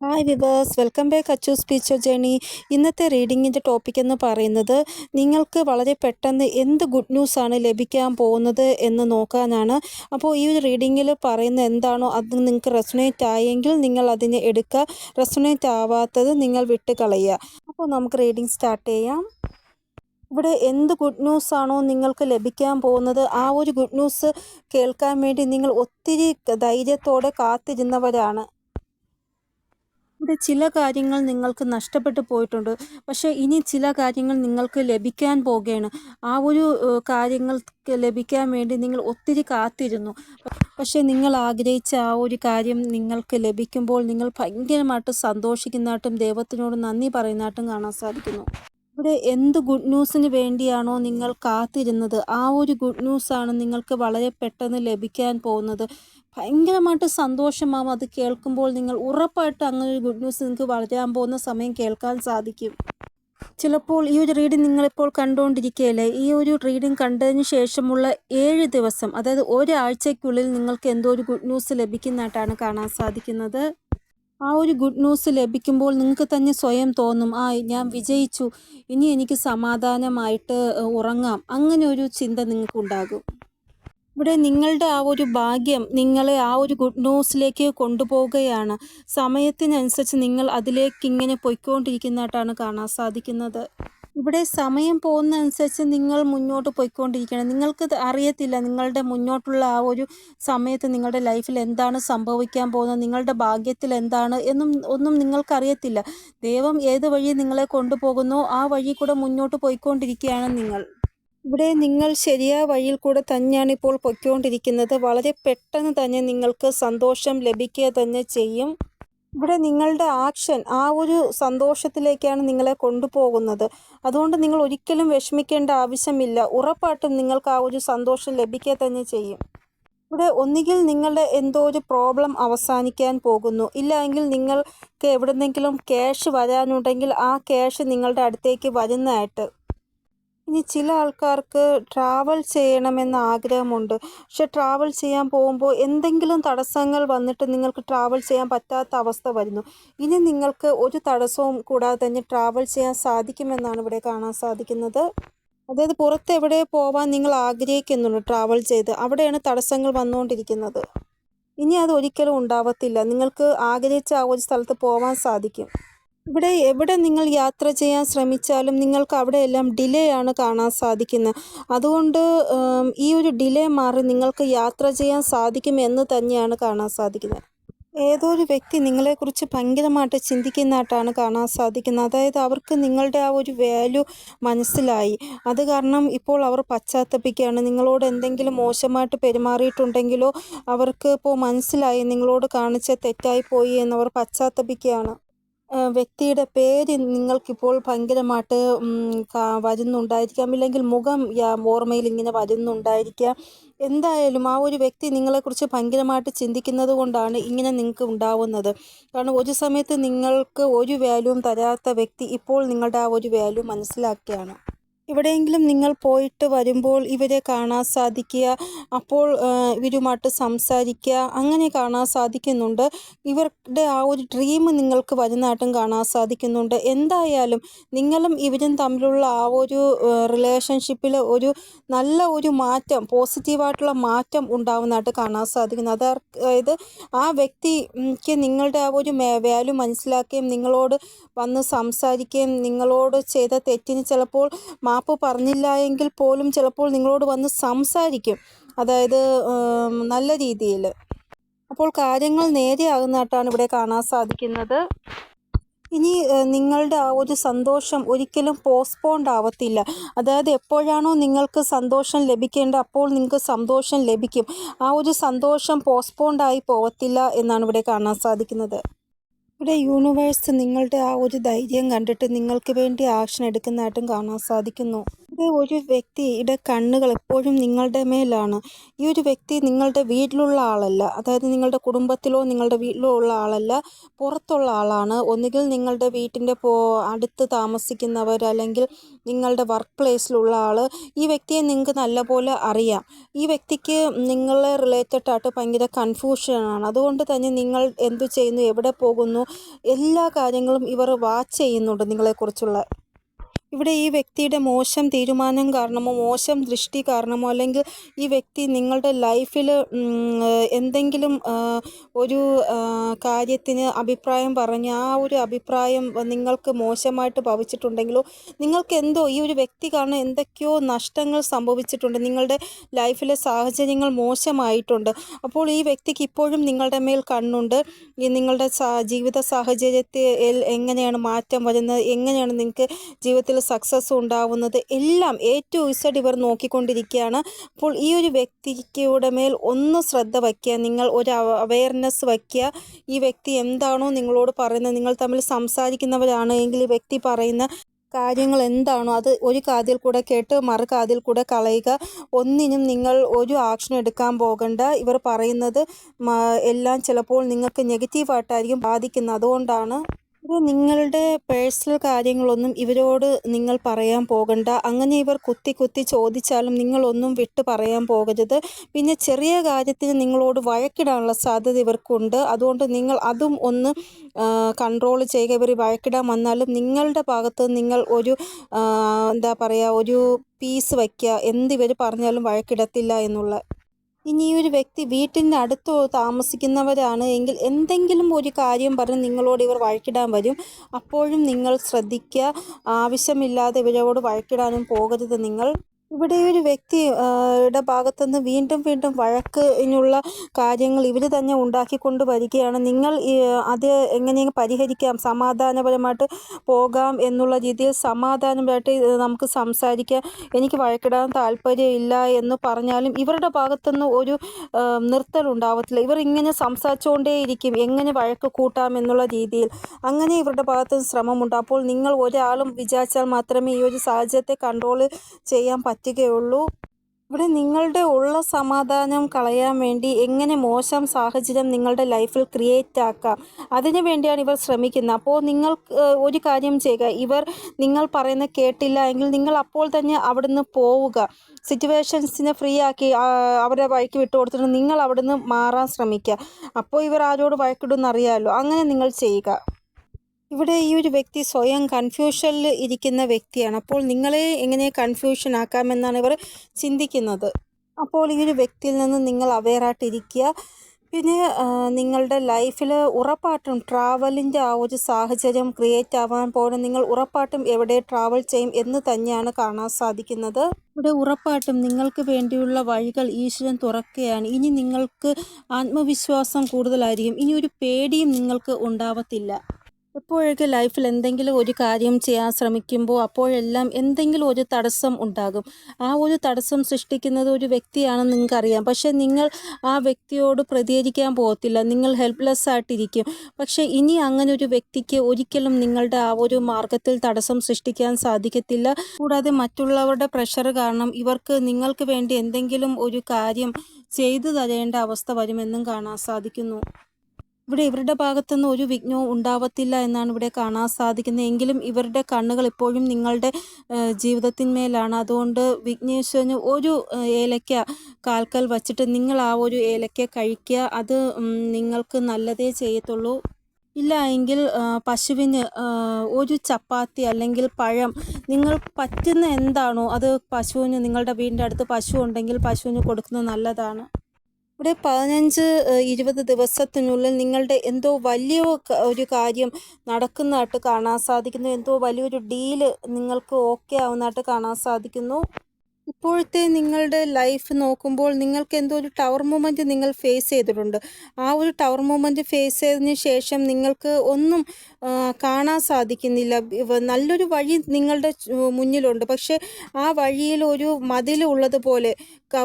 Hi viewers welcome back Achu സ്പീച്ചർ journey ഇന്നത്തെ റീഡിങ്ങിന്റെ topic എന്ന് പറയുന്നത് നിങ്ങൾക്ക് വളരെ പെട്ടെന്ന് എന്ത് ഗുഡ് ന്യൂസാണ് ലഭിക്കാൻ പോകുന്നത് എന്ന് നോക്കാനാണ്. അപ്പോൾ ഈ റീഡിങ്ങിൽ പറയുന്ന എന്താണോ അത് നിങ്ങൾക്ക് റെസൊനേറ്റ് ആയെങ്കിൽ നിങ്ങൾ അതിനെ എടുക്കുക. റെസൊനേറ്റ് ആവാത്തത് നിങ്ങൾ വിട്ട് കളയുക അപ്പോൾ നമുക്ക് റീഡിങ് സ്റ്റാർട്ട് ചെയ്യാം. ഇവിടെ എന്ത് ഗുഡ് ന്യൂസ് ആണോ നിങ്ങൾക്ക് ലഭിക്കാൻ പോകുന്നത് ആ ഒരു ഗുഡ് ന്യൂസ് കേൾക്കാൻ വേണ്ടി നിങ്ങൾ ഒത്തിരി ധൈര്യത്തോടെ കാത്തിരുന്നവരാണ്. ഇവിടെ ചില കാര്യങ്ങൾ നിങ്ങൾക്ക് നഷ്ടപ്പെട്ടു പോയിട്ടുണ്ട്. പക്ഷേ ഇനി ചില കാര്യങ്ങൾ നിങ്ങൾക്ക് ലഭിക്കാൻ പോകുകയാണ് ആ ഒരു കാര്യങ്ങൾ ലഭിക്കാൻ വേണ്ടി നിങ്ങൾ ഒത്തിരി കാത്തിരുന്നു. പക്ഷേ നിങ്ങൾ ആഗ്രഹിച്ച ആ ഒരു കാര്യം നിങ്ങൾക്ക് ലഭിക്കുമ്പോൾ നിങ്ങൾ ഭയങ്കരമായിട്ട് സന്തോഷിക്കുന്നതായിട്ടും ദൈവത്തിനോട് നന്ദി പറയുന്നതായിട്ടും കാണാൻ സാധിക്കുന്നു. ഇവിടെ എന്ത് ഗുഡ് ന്യൂസിന് വേണ്ടിയാണോ നിങ്ങൾ കാത്തിരുന്നത്? ആ ഒരു ഗുഡ് ന്യൂസാണ് നിങ്ങൾക്ക് വളരെ പെട്ടെന്ന് ലഭിക്കാൻ പോകുന്നത്. ഭയങ്കരമായിട്ട് സന്തോഷമാവും അത് കേൾക്കുമ്പോൾ നിങ്ങൾ ഉറപ്പായിട്ട് അങ്ങനെ ഒരു ഗുഡ് ന്യൂസ് നിങ്ങൾക്ക് വളരാൻ പോകുന്ന സമയം കേൾക്കാൻ സാധിക്കും. ചിലപ്പോൾ ഈ ഒരു റീഡിംഗ് നിങ്ങളിപ്പോൾ കണ്ടുകൊണ്ടിരിക്കുകയല്ലേ ഈ ഒരു റീഡിംഗ് കണ്ടതിന് ശേഷമുള്ള ഏഴ് ദിവസം അതായത് ഒരാഴ്ചയ്ക്കുള്ളിൽ നിങ്ങൾക്ക് എന്തോ ഒരു ഗുഡ് ന്യൂസ് ലഭിക്കുന്നതായിട്ടാണ് കാണാൻ സാധിക്കുന്നത്. ആ ഒരു ഗുഡ് ന്യൂസ് ലഭിക്കുമ്പോൾ നിങ്ങൾക്ക് തന്നെ സ്വയം തോന്നും ആ ഞാൻ വിജയിച്ചു. ഇനി എനിക്ക് സമാധാനമായിട്ട് ഉറങ്ങാം. അങ്ങനെ ഒരു ചിന്ത നിങ്ങൾക്കുണ്ടാകും. ഇവിടെ നിങ്ങളുടെ ആ ഒരു ഭാഗ്യം നിങ്ങളെ ആ ഒരു ഗുഡ് ന്യൂസിലേക്ക് കൊണ്ടുപോവുകയാണ്. സമയത്തിനനുസരിച്ച് നിങ്ങൾ അതിലേക്ക് ഇങ്ങനെ പൊയ്ക്കൊണ്ടിരിക്കുന്നതായിട്ടാണ് കാണാൻ സാധിക്കുന്നത്. ഇവിടെ സമയം പോകുന്നതനുസരിച്ച് നിങ്ങൾ മുന്നോട്ട് പോയിക്കൊണ്ടിരിക്കണം നിങ്ങൾക്ക് അറിയത്തില്ല നിങ്ങളുടെ മുന്നോട്ടുള്ള ആ ഒരു സമയത്ത് നിങ്ങളുടെ ലൈഫിൽ എന്താണ് സംഭവിക്കാൻ പോകുന്നത് നിങ്ങളുടെ ഭാഗ്യത്തിൽ എന്താണ് എന്നും ഒന്നും നിങ്ങൾക്കറിയത്തില്ല. ദൈവം ഏത് വഴി നിങ്ങളെ കൊണ്ടുപോകുന്നോ ആ വഴി കൂടെ മുന്നോട്ട് പോയിക്കൊണ്ടിരിക്കുകയാണ് നിങ്ങൾ. ഇവിടെ നിങ്ങൾ ശരിയായ വഴിയിൽ കൂടെ തന്നെയാണ് ഇപ്പോൾ പൊയ്ക്കൊണ്ടിരിക്കുന്നത്. വളരെ പെട്ടെന്ന് തന്നെ നിങ്ങൾക്ക് സന്തോഷം ലഭിക്കുക തന്നെ ചെയ്യും. ഇവിടെ നിങ്ങളുടെ ആക്ഷൻ ആ ഒരു സന്തോഷത്തിലേക്കാണ് നിങ്ങളെ കൊണ്ടുപോകുന്നത്. അതുകൊണ്ട് നിങ്ങൾ ഒരിക്കലും വിഷമിക്കേണ്ട ആവശ്യമില്ല. ഉറപ്പായിട്ടും നിങ്ങൾക്ക് ആ ഒരു സന്തോഷം ലഭിക്കുക തന്നെ ചെയ്യും. ഇവിടെ ഒന്നുകിൽ നിങ്ങളുടെ എന്തോ ഒരു പ്രോബ്ലം അവസാനിക്കാൻ പോകുന്നു. ഇല്ലെങ്കിൽ നിങ്ങൾക്ക് എവിടെന്നെങ്കിലും ക്യാഷ് വരാനുണ്ടെങ്കിൽ ആ ക്യാഷ് നിങ്ങളുടെ അടുത്തേക്ക് വരുന്നതായിട്ട് ഇനി ചില ആൾക്കാർക്ക് ട്രാവൽ ചെയ്യണമെന്ന് ആഗ്രഹമുണ്ട്. പക്ഷെ ട്രാവൽ ചെയ്യാൻ പോകുമ്പോൾ എന്തെങ്കിലും തടസ്സങ്ങൾ വന്നിട്ട് നിങ്ങൾക്ക് ട്രാവൽ ചെയ്യാൻ പറ്റാത്ത അവസ്ഥ വരുന്നു. ഇനി നിങ്ങൾക്ക് ഒരു തടസ്സവും കൂടാതെ തന്നെ ട്രാവൽ ചെയ്യാൻ സാധിക്കുമെന്നാണ് ഇവിടെ കാണാൻ സാധിക്കുന്നത്. അതായത് പുറത്ത് എവിടെ പോവാൻ നിങ്ങൾ ആഗ്രഹിക്കുന്നുണ്ട് ട്രാവൽ ചെയ്ത്? അവിടെയാണ് തടസ്സങ്ങൾ വന്നുകൊണ്ടിരിക്കുന്നത്. ഇനി അത് ഒരിക്കലും ഉണ്ടാവത്തില്ല. നിങ്ങൾക്ക് ആഗ്രഹിച്ച ആ ഒരു സ്ഥലത്ത് പോവാൻ സാധിക്കും. ഇവിടെ എവിടെ നിങ്ങൾ യാത്ര ചെയ്യാൻ ശ്രമിച്ചാലും നിങ്ങൾക്ക് അവിടെയെല്ലാം ഡിലേ ആണ് കാണാൻ സാധിക്കുന്നത്. അതുകൊണ്ട് ഈ ഒരു ഡിലേ മാറി നിങ്ങൾക്ക് യാത്ര ചെയ്യാൻ സാധിക്കും എന്ന് തന്നെയാണ് കാണാൻ സാധിക്കുന്നത്. ഏതോ ഒരു വ്യക്തി നിങ്ങളെക്കുറിച്ച് ഭയങ്കരമായിട്ട് ചിന്തിക്കുന്നതായിട്ടാണ് കാണാൻ സാധിക്കുന്നത്. അതായത് അവർക്ക് നിങ്ങളുടെ ആ ഒരു വാല്യൂ മനസ്സിലായി. അത് കാരണം ഇപ്പോൾ അവർ പശ്ചാത്തപിക്കുകയാണ്. നിങ്ങളോട് എന്തെങ്കിലും മോശമായിട്ട് പെരുമാറിയിട്ടുണ്ടെങ്കിലോ അവർക്ക് ഇപ്പോൾ മനസ്സിലായി നിങ്ങളോട് കാണിച്ച തെറ്റായി പോയി എന്നവർ പശ്ചാത്തപിക്കുകയാണ്. വ്യക്തിയുടെ പേര് നിങ്ങൾക്കിപ്പോൾ ഭയങ്കരമായിട്ട് വരുന്നുണ്ടായിരിക്കാം. ഇല്ലെങ്കിൽ മുഖം ഓർമ്മയിൽ ഇങ്ങനെ വരുന്നുണ്ടായിരിക്കാം. എന്തായാലും ആ ഒരു വ്യക്തി നിങ്ങളെക്കുറിച്ച് ഭയങ്കരമായിട്ട് ചിന്തിക്കുന്നത് കൊണ്ടാണ് ഇങ്ങനെ നിങ്ങൾക്ക് ഉണ്ടാവുന്നത്. കാരണം ഒരു സമയത്ത് നിങ്ങൾക്ക് ഒരു വാല്യൂവും തരാത്ത വ്യക്തി ഇപ്പോൾ നിങ്ങളുടെ ആ ഒരു വാല്യൂ മനസ്സിലാക്കുകയാണ്. എവിടെയെങ്കിലും നിങ്ങൾ പോയിട്ട് വരുമ്പോൾ ഇവരെ കാണാൻ സാധിക്കുക. അപ്പോൾ ഇവരുമായിട്ട് സംസാരിക്കുക. അങ്ങനെ കാണാൻ സാധിക്കുന്നുണ്ട്. ഇവരുടെ ആ ഒരു ഡ്രീം നിങ്ങൾക്ക് വരുന്നതായിട്ടും കാണാൻ സാധിക്കുന്നുണ്ട്. എന്തായാലും നിങ്ങളും ഇവരും തമ്മിലുള്ള ആ ഒരു റിലേഷൻഷിപ്പിൽ ഒരു നല്ല ഒരു മാറ്റം പോസിറ്റീവായിട്ടുള്ള മാറ്റം ഉണ്ടാവുന്നതായിട്ട് കാണാൻ സാധിക്കുന്നു. അതായത് ആ വ്യക്തിക്ക് നിങ്ങളുടെ ആ ഒരു വാല്യൂ മനസ്സിലാക്കുകയും നിങ്ങളോട് വന്ന് സംസാരിക്കുകയും നിങ്ങളോട് ചെയ്ത തെറ്റിന് ചിലപ്പോൾ മാപ്പ് പറഞ്ഞില്ല എങ്കിൽ പോലും ചിലപ്പോൾ നിങ്ങളോട് വന്ന് സംസാരിക്കും. അതായത് നല്ല രീതിയിൽ. അപ്പോൾ കാര്യങ്ങൾ നേരെയാകുന്നതായിട്ടാണ് ഇവിടെ കാണാൻ സാധിക്കുന്നത്. ഇനി നിങ്ങളുടെ ആ ഒരു സന്തോഷം ഒരിക്കലും പോസ്റ്റ്പോണ്ട് ആവത്തില്ല. അതായത് എപ്പോഴാണോ നിങ്ങൾക്ക് സന്തോഷം ലഭിക്കേണ്ട അപ്പോൾ നിങ്ങൾക്ക് സന്തോഷം ലഭിക്കും. ആ ഒരു സന്തോഷം പോസ്റ്റ്പോണ്ട് ആയി പോവത്തില്ല എന്നാണ് ഇവിടെ കാണാൻ സാധിക്കുന്നത്. ഇവിടെ യൂണിവേഴ്സ് നിങ്ങളുടെ ആ ഒരു ധൈര്യം കണ്ടിട്ട് നിങ്ങൾക്ക് വേണ്ടി ആക്ഷൻ എടുക്കുന്നതായിട്ടും കാണാൻ സാധിക്കുന്നു. ഇവിടെ ഒരു വ്യക്തിയുടെ കണ്ണുകൾ എപ്പോഴും നിങ്ങളുടെ മേലാണ്. ഈ ഒരു വ്യക്തി നിങ്ങളുടെ വീട്ടിലുള്ള ആളല്ല. അതായത് നിങ്ങളുടെ കുടുംബത്തിലോ നിങ്ങളുടെ വീട്ടിലോ ഉള്ള ആളല്ല. പുറത്തുള്ള ആളാണ്. ഒന്നുകിൽ നിങ്ങളുടെ വീട്ടിന്റെ പോ അടുത്ത് താമസിക്കുന്നവർ അല്ലെങ്കിൽ നിങ്ങളുടെ വർക്ക് പ്ലേസിലുള്ള ആൾ ഈ വ്യക്തിയെ നിങ്ങൾക്ക് നല്ലപോലെ അറിയാം. ഈ വ്യക്തിക്ക് നിങ്ങളെ റിലേറ്റഡ് ആയിട്ട് ഭയങ്കര കൺഫ്യൂഷനാണ് അതുകൊണ്ട് തന്നെ നിങ്ങൾ എന്തു ചെയ്യുന്നു? എവിടെ പോകുന്നു? എല്ലാ കാര്യങ്ങളും ഇവർ വാച്ച് ചെയ്യുന്നുണ്ട് നിങ്ങളെക്കുറിച്ചുള്ള ഇവിടെ ഈ വ്യക്തിയുടെ മോശം തീരുമാനം കാരണമോ മോശം ദൃഷ്ടി കാരണമോ അല്ലെങ്കിൽ ഈ വ്യക്തി നിങ്ങളുടെ ലൈഫിൽ എന്തെങ്കിലും ഒരു കാര്യത്തിന് അഭിപ്രായം പറഞ്ഞ് ആ ഒരു അഭിപ്രായം നിങ്ങൾക്ക് മോശമായിട്ട് ഭവിച്ചിട്ടുണ്ടെങ്കിലോ നിങ്ങൾക്ക് എന്തോ ഈ ഒരു വ്യക്തി കാരണം എന്തൊക്കെയോ നഷ്ടങ്ങൾ സംഭവിച്ചിട്ടുണ്ട്. നിങ്ങളുടെ ലൈഫിലെ സാഹചര്യങ്ങൾ മോശമായിട്ടുണ്ട്. അപ്പോൾ ഈ വ്യക്തിക്ക് ഇപ്പോഴും നിങ്ങളുടെ മേൽ കണ്ണുണ്ട്. നിങ്ങളുടെ ജീവിത സാഹചര്യത്തിൽ എങ്ങനെയാണ് മാറ്റം വരുന്നത്? എങ്ങനെയാണ് നിങ്ങൾക്ക് ജീവിതത്തിൽ സക്സസ് ഉണ്ടാവുന്നത് എല്ലാം എ ടു ഇസഡ് ഇവർ നോക്കിക്കൊണ്ടിരിക്കുകയാണ്. അപ്പോൾ ഈ ഒരു വ്യക്തിയുടെ മേൽ ഒന്ന് ശ്രദ്ധ വയ്ക്കുക. നിങ്ങൾ ഒരു അവയർനെസ് വയ്ക്കുക. ഈ വ്യക്തി എന്താണോ നിങ്ങളോട് പറയുന്നത്. നിങ്ങൾ തമ്മിൽ സംസാരിക്കുന്നവരാണ് എങ്കിൽ ഈ വ്യക്തി പറയുന്ന കാര്യങ്ങൾ എന്താണോ അത് ഒരു കാതിൽ കൂടെ കേട്ട് മറു കാതിൽ കൂടെ കളയുക. ഒന്നിനും നിങ്ങൾ ഒരു ആക്ഷൻ എടുക്കാൻ പോകണ്ട. ഇവർ പറയുന്നത് എല്ലാം ചിലപ്പോൾ നിങ്ങൾക്ക് നെഗറ്റീവായിട്ടായിരിക്കും ബാധിക്കുന്നത്. അതുകൊണ്ടാണ് ഇത് നിങ്ങളുടെ പേഴ്സണൽ കാര്യങ്ങളൊന്നും ഇവരോട് നിങ്ങൾ പറയാൻ പോകണ്ട. അങ്ങനെ ഇവർ കുത്തി കുത്തി ചോദിച്ചാലും നിങ്ങളൊന്നും വിട്ട് പറയാൻ പോകരുത്. പിന്നെ ചെറിയ കാര്യത്തിന് നിങ്ങളോട് വഴക്കിടാനുള്ള സാധ്യത ഇവർക്കുണ്ട്. അതുകൊണ്ട് നിങ്ങൾ അതും ഒന്ന് കൺട്രോൾ ചെയ്യുക. ഇവർ വഴക്കിടാൻ വന്നാലും നിങ്ങളുടെ ഭാഗത്ത് നിങ്ങൾ ഒരു എന്താ പറയുക ഒരു പീസ് വയ്ക്കുക. എന്തിവർ പറഞ്ഞാലും വഴക്കിടത്തില്ല എന്നുള്ള ഇനി ഈ ഒരു വ്യക്തി വീട്ടിന്റെ അടുത്ത് താമസിക്കുന്നവരാണ് എങ്കിൽ എന്തെങ്കിലും ഒരു കാര്യം പറഞ്ഞ് നിങ്ങളോട് ഇവർ വഴക്കിടാൻ വരും. അപ്പോഴും നിങ്ങൾ ശ്രദ്ധിക്കുക. ആവശ്യമില്ലാതെ ഇവരോട് വഴക്കിടാനും പോകരുത് നിങ്ങൾ. ഇവിടെ ഒരു വ്യക്തി യുടെ ഭാഗത്തുനിന്ന് വീണ്ടും വീണ്ടും വഴക്കിനുള്ള കാര്യങ്ങൾ ഇവർ തന്നെ ഉണ്ടാക്കിക്കൊണ്ട് വരികയാണ്. നിങ്ങൾ അത് എങ്ങനെയെങ്കിലും പരിഹരിക്കാം? സമാധാനപരമായിട്ട് പോകാം എന്നുള്ള രീതിയിൽ സമാധാനപരമായിട്ട് നമുക്ക് സംസാരിക്കാം. എനിക്ക് വഴക്കിടാൻ താല്പര്യമില്ല എന്ന് പറഞ്ഞാലും ഇവരുടെ ഭാഗത്തുനിന്ന് ഒരു നിർത്തൽ നിർത്തലുണ്ടാവത്തില്ല ഇവർ ഇങ്ങനെ സംസാരിച്ചുകൊണ്ടേയിരിക്കും. എങ്ങനെ വഴക്ക് കൂട്ടാം എന്നുള്ള രീതിയിൽ. അങ്ങനെ ഇവരുടെ ഭാഗത്തുനിന്ന് ശ്രമമുണ്ട്. അപ്പോൾ നിങ്ങൾ ഒരാളും വിചാരിച്ചാൽ മാത്രമേ ഈ ഒരു സാഹചര്യത്തെ കൺട്രോൾ ചെയ്യാൻ പറ്റുകയുള്ളൂ ഇവിടെ നിങ്ങളുടെ ഉള്ള സമാധാനം കളയാൻ വേണ്ടി എങ്ങനെ മോശം സാഹചര്യം നിങ്ങളുടെ ലൈഫിൽ ക്രിയേറ്റ് ആക്കാം? അതിനു വേണ്ടിയാണ് ഇവർ ശ്രമിക്കുന്നത്. അപ്പോൾ നിങ്ങൾ ഒരു കാര്യം ചെയ്യുക. ഇവർ നിങ്ങൾ പറയുന്ന കേട്ടില്ല എങ്കിൽ നിങ്ങൾ അപ്പോൾ തന്നെ അവിടുന്ന് പോവുക. സിറ്റുവേഷൻസിനെ ഫ്രീ ആക്കി അവരുടെ അവരെ വഴിക്ക് വിട്ടു കൊടുത്തിട്ട് നിങ്ങൾ അവിടുന്ന് മാറാൻ ശ്രമിക്കുക. അപ്പോൾ ഇവർ ആരോട് വഴക്കിടുമെന്ന് അറിയാമല്ലോ. അങ്ങനെ നിങ്ങൾ ചെയ്യുക. ഇവിടെ ഈ ഒരു വ്യക്തി സ്വയം കൺഫ്യൂഷനിൽ ഇരിക്കുന്ന വ്യക്തിയാണ്. അപ്പോൾ നിങ്ങളെ എങ്ങനെ കൺഫ്യൂഷൻ ആക്കാമെന്നാണ് ഇവർ ചിന്തിക്കുന്നത്. അപ്പോൾ ഈ ഒരു വ്യക്തിയിൽ നിന്ന് നിങ്ങൾ അവെയറായിട്ടിരിക്കുക പിന്നെ നിങ്ങളുടെ ലൈഫിൽ ഉറപ്പായിട്ടും ട്രാവലിന്റെ ആ ഒരു സാഹചര്യം ക്രിയേറ്റ് ആവാൻ പോലെ നിങ്ങൾ ഉറപ്പായിട്ടും എവിടെ ട്രാവൽ ചെയ്യും എന്ന് തന്നെയാണ് കാണാൻ സാധിക്കുന്നത്. ഇവിടെ ഉറപ്പായിട്ടും നിങ്ങൾക്ക് വേണ്ടിയുള്ള വഴികൾ ഈശ്വരൻ തുറക്കുകയാണ്. ഇനി നിങ്ങൾക്ക് ആത്മവിശ്വാസം കൂടുതലായിരിക്കും. ഇനി ഒരു പേടിയും നിങ്ങൾക്ക് ഉണ്ടാവത്തില്ല. എപ്പോഴൊക്കെ ലൈഫിൽ എന്തെങ്കിലും ഒരു കാര്യം ചെയ്യാൻ ശ്രമിക്കുമ്പോൾ അപ്പോഴെല്ലാം എന്തെങ്കിലും ഒരു തടസ്സം ഉണ്ടാകും. ആ ഒരു തടസ്സം സൃഷ്ടിക്കുന്നത് ഒരു വ്യക്തിയാണെന്ന് നിങ്ങൾക്കറിയാം. പക്ഷേ നിങ്ങൾ ആ വ്യക്തിയോട് പ്രതികരിക്കാൻ പോകത്തില്ല. നിങ്ങൾ ഹെൽപ്ലെസ് ആയിട്ടിരിക്കും. പക്ഷേ ഇനി അങ്ങനെ ഒരു വ്യക്തിക്ക് ഒരിക്കലും നിങ്ങളുടെ ആ ഒരു മാർഗത്തിൽ തടസ്സം സൃഷ്ടിക്കാൻ സാധിക്കത്തില്ല. കൂടാതെ മറ്റുള്ളവരുടെ പ്രഷർ കാരണം ഇവർക്ക് നിങ്ങൾക്ക് വേണ്ടി എന്തെങ്കിലും ഒരു കാര്യം ചെയ്തു തരേണ്ട അവസ്ഥ വരുമെന്നും കാണാൻ സാധിക്കുന്നു. ഇവിടെ ഇവരുടെ ഭാഗത്തുനിന്ന് ഒരു വിഘ്നവും ഉണ്ടാവത്തില്ല എന്നാണ് ഇവിടെ കാണാൻ സാധിക്കുന്നത്. എങ്കിലും ഇവരുടെ കണ്ണുകൾ ഇപ്പോഴും നിങ്ങളുടെ ജീവിതത്തിന്മേലാണ്. അതുകൊണ്ട് വിഘ്നേശ്വരന് ഒരു ഏലക്ക കാൽക്കൽ വച്ചിട്ട് നിങ്ങൾ ആ ഒരു ഏലക്ക കഴിക്കുക. അത് നിങ്ങൾക്ക് നല്ലതേ ചെയ്യത്തുള്ളൂ. ഇല്ല എങ്കിൽ പശുവിന് ഒരു ചപ്പാത്തി അല്ലെങ്കിൽ പഴം നിങ്ങൾ പറ്റുന്ന എന്താണോ അത് പശുവിന് നിങ്ങളുടെ വീടിന്റെ അടുത്ത് പശു ഉണ്ടെങ്കിൽ പശുവിന് കൊടുക്കുന്നത് നല്ലതാണ്. ഇവിടെ പതിനഞ്ച് ഇരുപത് ദിവസത്തിനുള്ളിൽ നിങ്ങളുടെ എന്തോ വലിയ ഒരു കാര്യം നടക്കുന്നതായിട്ട് കാണാൻ സാധിക്കുന്നു. എന്തോ വലിയൊരു ഡീൽ നിങ്ങൾക്ക് ഓക്കെ ആവുന്നതായിട്ട് കാണാൻ സാധിക്കുന്നു. ഇപ്പോഴത്തെ നിങ്ങളുടെ ലൈഫ് നോക്കുമ്പോൾ നിങ്ങൾക്ക് എന്തോ ഒരു ടവർ മൂമെന്റ് നിങ്ങൾ ഫേസ് ചെയ്തിട്ടുണ്ട്. ആ ഒരു ടവർ മൂമെന്റ് ഫേസ് ചെയ്തതിന് ശേഷം നിങ്ങൾക്ക് ഒന്നും കാണാൻ സാധിക്കുന്നില്ല. നല്ലൊരു വഴി നിങ്ങളുടെ മുന്നിലുണ്ട്. പക്ഷേ ആ വഴിയിൽ ഒരു മതിൽ ഉള്ളതുപോലെ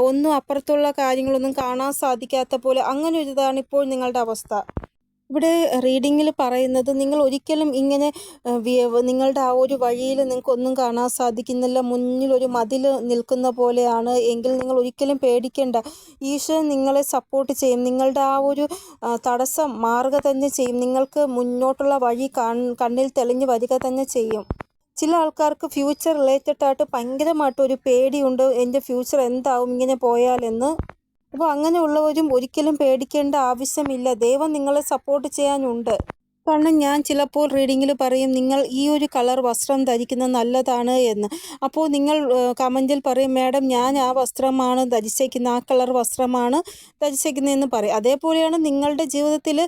ഒന്നും അപ്പുറത്തുള്ള കാര്യങ്ങളൊന്നും കാണാൻ സാധിക്കാത്ത പോലെ അങ്ങനെ ഒരു ഇതാണ് ഇപ്പോൾ നിങ്ങളുടെ അവസ്ഥ. ഇവിടെ റീഡിങ്ങിൽ പറയുന്നത് നിങ്ങൾ ഒരിക്കലും ഇങ്ങനെ നിങ്ങളുടെ ആ ഒരു വഴിയിൽ നിങ്ങൾക്ക് ഒന്നും കാണാൻ സാധിക്കുന്നില്ല മുന്നിൽ ഒരു മതിൽ നിൽക്കുന്ന പോലെയാണ് എങ്കിൽ നിങ്ങൾ ഒരിക്കലും പേടിക്കേണ്ട. ഈശ്വരൻ നിങ്ങളെ സപ്പോർട്ട് ചെയ്യും. നിങ്ങളുടെ ആ ഒരു തടസ്സം മാറുക തന്നെ ചെയ്യും. നിങ്ങൾക്ക് മുന്നോട്ടുള്ള വഴി കണ്ണിൽ തെളിഞ്ഞു വരിക തന്നെ ചെയ്യും. ചില ആൾക്കാർക്ക് ഫ്യൂച്ചർ റിലേറ്റഡ് ആയിട്ട് ഭയങ്കരമായിട്ട് ഒരു പേടിയുണ്ട്. എന്റെ ഫ്യൂച്ചർ എന്താവും? ഇങ്ങനെ പോയാലെന്ന് അപ്പോൾ അങ്ങനെയുള്ളവരും ഒരിക്കലും പേടിക്കേണ്ട ആവശ്യമില്ല. ദൈവം നിങ്ങളെ സപ്പോർട്ട് ചെയ്യാനുണ്ട്. കാരണം ഞാൻ ചിലപ്പോൾ റീഡിങ്ങിൽ പറയും നിങ്ങൾ ഈ ഒരു കളർ വസ്ത്രം ധരിക്കുന്നത് നല്ലതാണ് എന്ന്. അപ്പോൾ നിങ്ങൾ കമന്റിൽ പറയും മാഡം ഞാൻ ആ വസ്ത്രമാണ് ധരിച്ചേക്കുന്നത് ആ കളർ വസ്ത്രമാണ് ധരിച്ചേക്കുന്നതെന്ന് പറയും. അതേപോലെയാണ് നിങ്ങളുടെ ജീവിതത്തിൽ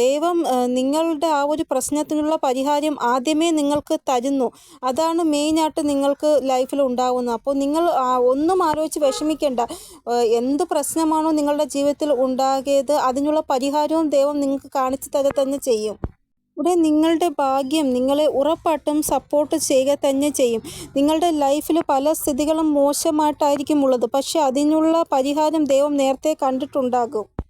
ദൈവം നിങ്ങളുടെ ആ ഒരു പ്രശ്നത്തിനുള്ള പരിഹാരം ആദ്യമേ നിങ്ങൾക്ക് തരുന്നു. അതാണ് മെയിനായിട്ട് നിങ്ങൾക്ക് ലൈഫിൽ ഉണ്ടാകുന്നത് അപ്പോൾ നിങ്ങൾ ഒന്നും ആലോചിച്ച് വിഷമിക്കേണ്ട. എന്ത് പ്രശ്നമാണോ നിങ്ങളുടെ ജീവിതത്തിൽ ഉണ്ടാകിയത് അതിനുള്ള പരിഹാരവും ദൈവം നിങ്ങൾക്ക് കാണിച്ചു തരുക തന്നെ ചെയ്യും. ഇവിടെ നിങ്ങളുടെ ഭാഗ്യം നിങ്ങളെ ഉറപ്പായിട്ടും സപ്പോർട്ട് ചെയ്യുക തന്നെ ചെയ്യും. നിങ്ങളുടെ ലൈഫിൽ പല സ്ഥിതികളും മോശമായിട്ടായിരിക്കും ഉള്ളത്. പക്ഷെ അതിനുള്ള പരിഹാരം ദൈവം നേരത്തെ കണ്ടിട്ടുണ്ടാകും.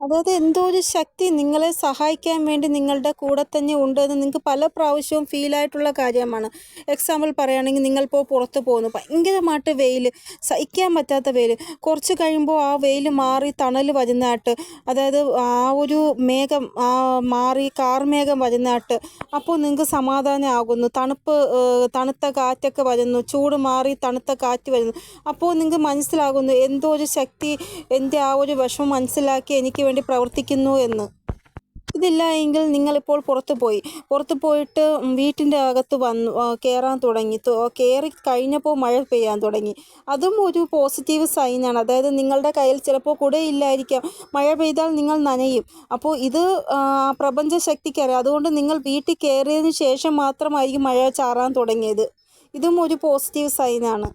അതായത് എന്തോ ഒരു ശക്തി നിങ്ങളെ സഹായിക്കാൻ വേണ്ടി നിങ്ങളുടെ കൂടെ തന്നെ ഉണ്ട് എന്ന് നിങ്ങൾക്ക് പല പ്രാവശ്യവും ഫീലായിട്ടുള്ള കാര്യമാണ്. എക്സാമ്പിൾ പറയുകയാണെങ്കിൽ നിങ്ങളിപ്പോൾ പുറത്ത് പോകുന്നു. ഭയങ്കരമായിട്ട് വെയിൽ സഹിക്കാൻ പറ്റാത്ത വെയിൽ. കുറച്ച് കഴിയുമ്പോൾ ആ വെയിൽ മാറി തണൽ വരുന്നതായിട്ട് അതായത് ആ ഒരു മേഘം ആ മാറി കാർമേഘം വരുന്നതായിട്ട് അപ്പോൾ നിങ്ങൾക്ക് സമാധാനമാകുന്നു. തണുപ്പ് തണുത്ത കാറ്റൊക്കെ വരുന്നു. ചൂട് മാറി തണുത്ത കാറ്റ് വരുന്നു. അപ്പോൾ നിങ്ങൾക്ക് മനസ്സിലാകുന്നു എന്തോ ഒരു ശക്തി എന്റെ ആ ഒരു വിഷമം മനസ്സിലാക്കി എനിക്ക് വേണ്ടി പ്രവർത്തിക്കുന്നു എന്ന്. ഇതില്ല എങ്കിൽ നിങ്ങളിപ്പോൾ പുറത്തു പോയി. പുറത്തു പോയിട്ട് വീട്ടിന്റെ അകത്ത് വന്നു കയറാൻ തുടങ്ങി. കയറി കഴിഞ്ഞപ്പോൾ മഴ പെയ്യാൻ തുടങ്ങി. അതും ഒരു പോസിറ്റീവ് സൈനാണ്. അതായത് നിങ്ങളുടെ കയ്യിൽ ചിലപ്പോൾ കുടയില്ലായിരിക്കാം മഴ പെയ്താൽ നിങ്ങൾ നനയും. അപ്പോൾ ഇത് പ്രപഞ്ച ശക്തിക്കറിയാം അതുകൊണ്ട് നിങ്ങൾ വീട്ടിൽ കയറിയതിന് ശേഷം മാത്രമായിരിക്കും മഴ ചാറാൻ തുടങ്ങിയത്. ഇതും ഒരു പോസിറ്റീവ് സൈനാണ്.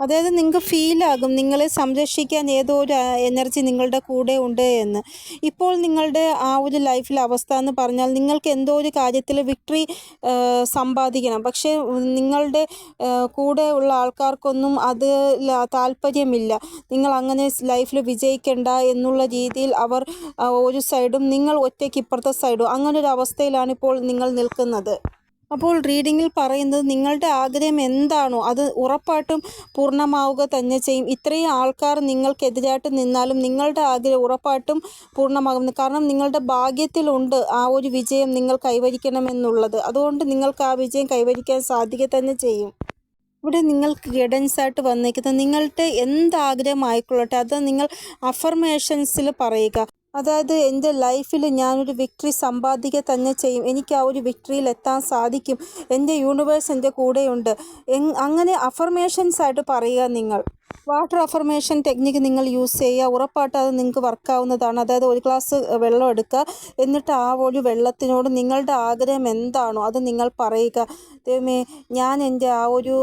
അതായത് നിങ്ങൾക്ക് ഫീലാകും നിങ്ങളെ സംരക്ഷിക്കാൻ ഏതോ ഒരു എനർജി നിങ്ങളുടെ കൂടെ ഉണ്ട് എന്ന്. ഇപ്പോൾ നിങ്ങളുടെ ആ ഒരു ലൈഫിലെ അവസ്ഥ എന്ന് പറഞ്ഞാൽ നിങ്ങൾക്ക് എന്തോ ഒരു കാര്യത്തിൽ വിക്ടറി സമ്പാദിക്കണം. പക്ഷേ നിങ്ങളുടെ കൂടെ ഉള്ള ആൾക്കാർക്കൊന്നും അത് താല്പര്യമില്ല. നിങ്ങൾ അങ്ങനെ ലൈഫിൽ വിജയിക്കേണ്ട എന്നുള്ള രീതിയിൽ അവർ ഒരു സൈഡും നിങ്ങൾ ഒറ്റയ്ക്ക് ഇപ്പുറത്തെ സൈഡും അങ്ങനെ ഒരു അവസ്ഥയിലാണ് ഇപ്പോൾ നിങ്ങൾ നിൽക്കുന്നത്. അപ്പോൾ റീഡിങ്ങിൽ പറയുന്നത് നിങ്ങളുടെ ആഗ്രഹം എന്താണോ അത് ഉറപ്പായിട്ടും പൂർണമാവുക തന്നെ ചെയ്യും. ഇത്രയും ആൾക്കാർ നിങ്ങൾക്കെതിരായിട്ട് നിന്നാലും നിങ്ങളുടെ ആഗ്രഹം ഉറപ്പായിട്ടും പൂർണമാകുന്നു കാരണം നിങ്ങളുടെ ഭാഗ്യത്തിലുണ്ട് ആ ഒരു വിജയം നിങ്ങൾ കൈവരിക്കണമെന്നുള്ളത്. അതുകൊണ്ട് നിങ്ങൾക്ക് ആ വിജയം കൈവരിക്കാൻ സാധിക്കുക തന്നെ ചെയ്യും. ഇവിടെ നിങ്ങൾക്ക് ഗൈഡൻസ് ആയിട്ട് വന്നേക്കുന്നത് നിങ്ങളുടെ എന്താഗ്രഹമായിക്കൊള്ളട്ടെ അത് നിങ്ങൾ അഫർമേഷൻസിൽ പറയുക. അതായത് എന്റെ ലൈഫിൽ ഞാനൊരു വിക്ടറി സമ്പാദിക്കുക തന്നെ ചെയ്യും. എനിക്ക് ആ ഒരു വിക്ടറിയിൽ എത്താൻ സാധിക്കും. എന്റെ യൂണിവേഴ്സ് എന്റെ കൂടെയുണ്ട്. അങ്ങനെ അഫർമേഷൻസ് ആയിട്ട് പറയുക നിങ്ങൾ. വാട്ടർ അഫർമേഷൻ ടെക്നിക്ക് നിങ്ങൾ യൂസ് ചെയ്യുക. ഉറപ്പായിട്ട് അത് നിങ്ങൾക്ക് വർക്കാവുന്നതാണ് അതായത് ഒരു ഗ്ലാസ് വെള്ളം എടുക്കുക. എന്നിട്ട് ആ ഒരു വെള്ളത്തിനോട് നിങ്ങളുടെ ആഗ്രഹം എന്താണോ അത് നിങ്ങൾ പറയുക. ദൈവമേ ഞാൻ എന്റെ ആ ഒരു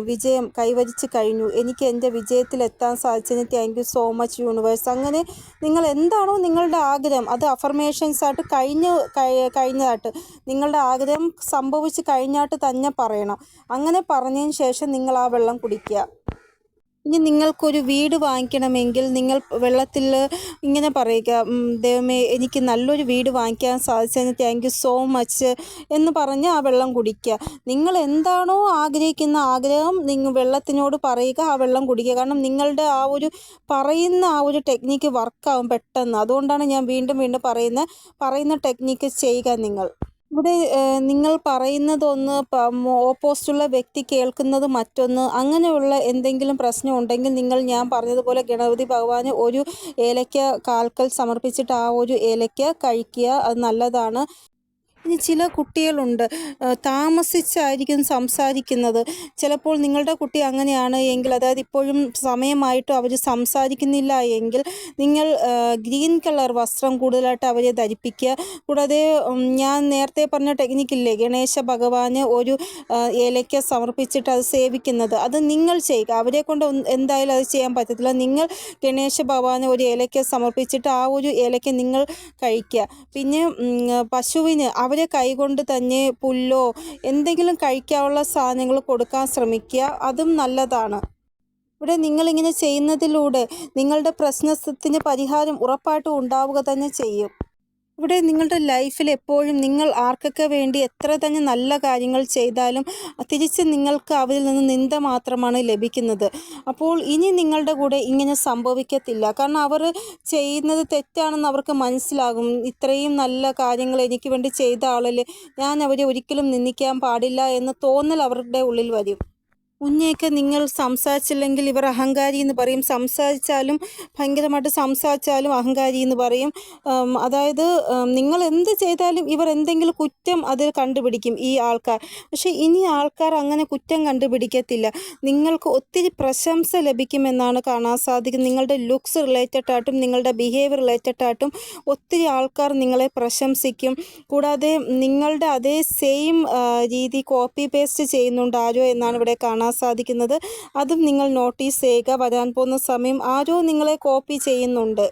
വിജയം കൈവരിച്ച് കഴിഞ്ഞു. എനിക്ക് എന്റെ വിജയത്തിൽ വിജയത്തിലെത്താൻ സാധിച്ചതിന് thank you so much universe അങ്ങനെ നിങ്ങൾ എന്താണോ നിങ്ങളുടെ ആഗ്രഹം അത് അഫർമേഷൻസ് ആയിട്ട് കഴിഞ്ഞ് കഴി- കഴിഞ്ഞതായിട്ട് നിങ്ങളുടെ ആഗ്രഹം സംഭവിച്ച് കഴിഞ്ഞായിട്ട് തന്നെ പറയണം. അങ്ങനെ പറഞ്ഞതിന് ശേഷം നിങ്ങൾ ആ വെള്ളം കുടിക്കുക. ഇനി നിങ്ങൾക്കൊരു വീട് വാങ്ങിക്കണമെങ്കിൽ നിങ്ങൾ വെള്ളത്തിൽ ഇങ്ങനെ പറയുക ദൈവമേ എനിക്ക് നല്ലൊരു വീട് വാങ്ങിക്കാൻ സാധിച്ചതിന് താങ്ക് യു സോ മച്ച് എന്ന് പറഞ്ഞ് ആ വെള്ളം കുടിക്കുക. നിങ്ങൾ എന്താണോ ആഗ്രഹിക്കുന്ന ആഗ്രഹം നിങ്ങൾ വെള്ളത്തിനോട് പറയുക ആ വെള്ളം കുടിക്കുക. കാരണം നിങ്ങളുടെ ആ ഒരു പറയുന്ന ആ ഒരു ടെക്നിക്ക് വർക്കാവും പെട്ടെന്ന്. അതുകൊണ്ടാണ് ഞാൻ വീണ്ടും വീണ്ടും പറയുന്ന പറയുന്ന ടെക്നിക്ക് ചെയ്യുക നിങ്ങൾ. ഇവിടെ നിങ്ങൾ പറയുന്നതൊന്ന് ഓപ്പോസിറ്റുള്ള വ്യക്തി കേൾക്കുന്നത് മറ്റൊന്ന് അങ്ങനെയുള്ള എന്തെങ്കിലും പ്രശ്നം ഉണ്ടെങ്കിൽ നിങ്ങൾ ഞാൻ പറഞ്ഞതുപോലെ ഗണപതി ഭഗവാന് ഒരു ഏലയ്ക്ക കാൽക്കൽ സമർപ്പിച്ചിട്ട് ആ ഒരു ഏലയ്ക്ക കഴിക്കുക അത് നല്ലതാണ്. ഇനി ചില കുട്ടികളുണ്ട് താമസിച്ചായിരിക്കും സംസാരിക്കുന്നത്. ചിലപ്പോൾ നിങ്ങളുടെ കുട്ടി അങ്ങനെയാണ് എങ്കിൽ അതായത് ഇപ്പോഴും സമയമായിട്ടും അവർ സംസാരിക്കുന്നില്ല എങ്കിൽ നിങ്ങൾ ഗ്രീൻ കളർ വസ്ത്രം കൂടുതലായിട്ട് അവരെ ധരിപ്പിക്കുക. കൂടാതെ ഞാൻ നേരത്തെ പറഞ്ഞ ടെക്നിക്കില്ലേ ഗണേശ ഭഗവാന് ഒരു ഏലയ്ക്ക സമർപ്പിച്ചിട്ട് അത് സേവിക്കുന്നത്. അത് നിങ്ങൾ ചെയ്യുക. അവരെ കൊണ്ട് എന്തായാലും അത് ചെയ്യാൻ പറ്റത്തില്ല. നിങ്ങൾ ഗണേശ ഭഗവാന് ഒരു ഏലയ്ക്ക സമർപ്പിച്ചിട്ട് ആ ഒരു ഏലയ്ക്ക നിങ്ങൾ കഴിക്കുക. പിന്നെ പശുവിന് പശുവിന് അവരെ കൈകൊണ്ട് തന്നെ പുല്ലോ എന്തെങ്കിലും കഴിക്കാനുള്ള സാധനങ്ങൾ കൊടുക്കാൻ ശ്രമിക്കുക അതും നല്ലതാണ്. ഇവിടെ നിങ്ങളിങ്ങനെ ചെയ്യുന്നതിലൂടെ നിങ്ങളുടെ പ്രശ്നത്തിന് പരിഹാരം ഉറപ്പായിട്ടും ഉണ്ടാവുക തന്നെ ചെയ്യും. ഇവിടെ നിങ്ങളുടെ ലൈഫിൽ എപ്പോഴും നിങ്ങൾ ആർക്കൊക്കെ വേണ്ടി എത്ര തന്നെ നല്ല കാര്യങ്ങൾ ചെയ്താലും തിരിച്ച് നിങ്ങൾക്ക് അവരിൽ നിന്ന് നിന്ദ മാത്രമാണ് ലഭിക്കുന്നത്. അപ്പോൾ ഇനി നിങ്ങളുടെ കൂടെ ഇങ്ങനെ സംഭവിക്കത്തില്ല. കാരണം അവർ ചെയ്യുന്നത് തെറ്റാണെന്ന് അവർക്ക് മനസ്സിലാകും. ഇത്രയും നല്ല കാര്യങ്ങൾ എനിക്ക് വേണ്ടി ചെയ്ത ആളല്ലേ ഞാൻ അവരെ ഒരിക്കലും നിന്ദിക്കാൻ പാടില്ല എന്ന് തോന്നൽ അവരുടെ ഉള്ളിൽ വരും. മുന്നേയൊക്കെ നിങ്ങൾ സംസാരിച്ചില്ലെങ്കിൽ ഇവർ അഹങ്കാരി എന്ന് പറയും. സംസാരിച്ചാലും ഭയങ്കരമായിട്ട് സംസാരിച്ചാലും അഹങ്കാരി എന്ന് പറയും. അതായത് നിങ്ങൾ എന്ത് ചെയ്താലും ഇവർ എന്തെങ്കിലും കുറ്റം അതിൽ കണ്ടുപിടിക്കും ഈ ആൾക്കാർ. പക്ഷേ ഇനി ആൾക്കാർ അങ്ങനെ കുറ്റം കണ്ടുപിടിക്കത്തില്ല. നിങ്ങൾക്ക് ഒത്തിരി പ്രശംസ ലഭിക്കുമെന്നാണ് കാണാൻ സാധിക്കുന്നത്. നിങ്ങളുടെ ലുക്സ് റിലേറ്റഡ് ആയിട്ടും നിങ്ങളുടെ ബിഹേവിയർ റിലേറ്റഡ് ആയിട്ടും ഒത്തിരി ആൾക്കാർ നിങ്ങളെ പ്രശംസിക്കും. കൂടാതെ നിങ്ങളുടെ അതേ സെയിം രീതി കോപ്പി പേസ്റ്റ് ചെയ്യുന്നുണ്ട് ആരോ എന്നാണ് ഇവിടെ കാണാൻ സാധിക്കുന്നത്. അതും നിങ്ങൾ നോട്ടീസ് ചെയ്യുക. വരാൻ പോകുന്ന സമയം ആരോ നിങ്ങളെ കോപ്പി ചെയ്യുന്നുണ്ട്.